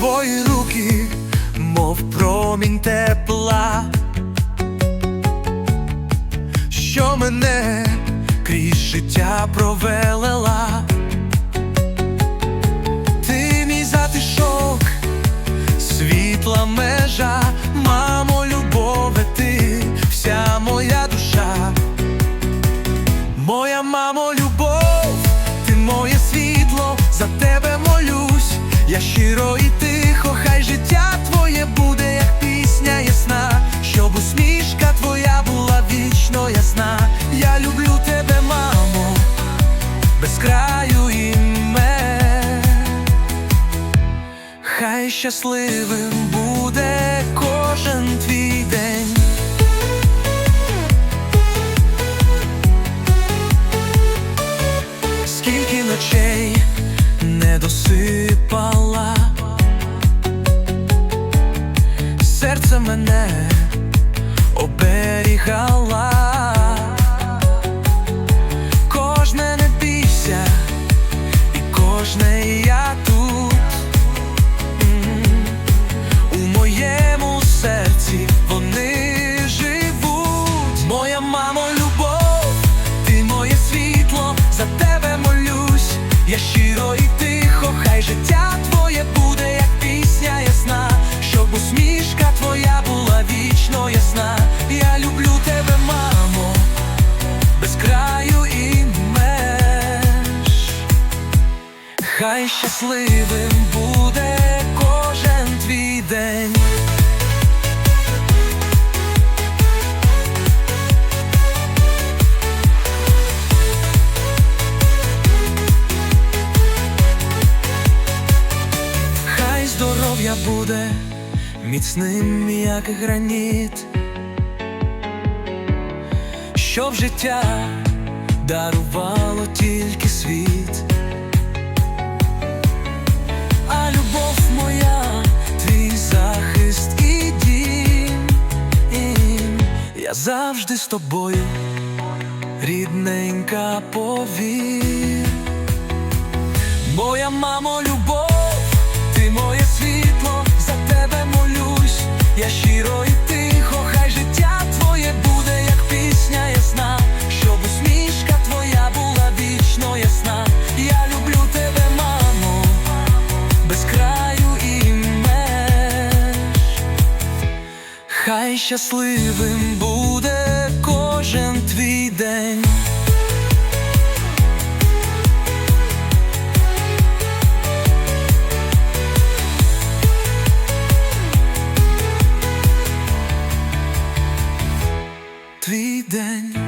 твої руки, мов промінь тепла, що мене крізь життя провелела. Ти мій затишок, світла межа, мамо, любове, ти вся моя душа. Моя мамо, любов, ти моє світло, за тебе я щиро і тихо, хай життя твоє буде, як пісня ясна, щоб усмішка твоя була вічно ясна. Я люблю тебе, мамо, без краю і меж. Хай щасливим буде кожен твій день. Мене оберігала, кожне не бійся, і кожне я тут. У моєму серці вони живуть. Моя мамо, любов, ти моє світло, за тебе молюсь. Я щиро Хай щасливим буде кожен твій день. Хай здоров'я буде міцним, як граніт, щоб життя дарувало тільки світ. Я завжди з тобою, рідненька повір. Моя мамо, любов, ти моє світло, за тебе молюсь, я щиро Щасливим буде кожен твій день. Твій день.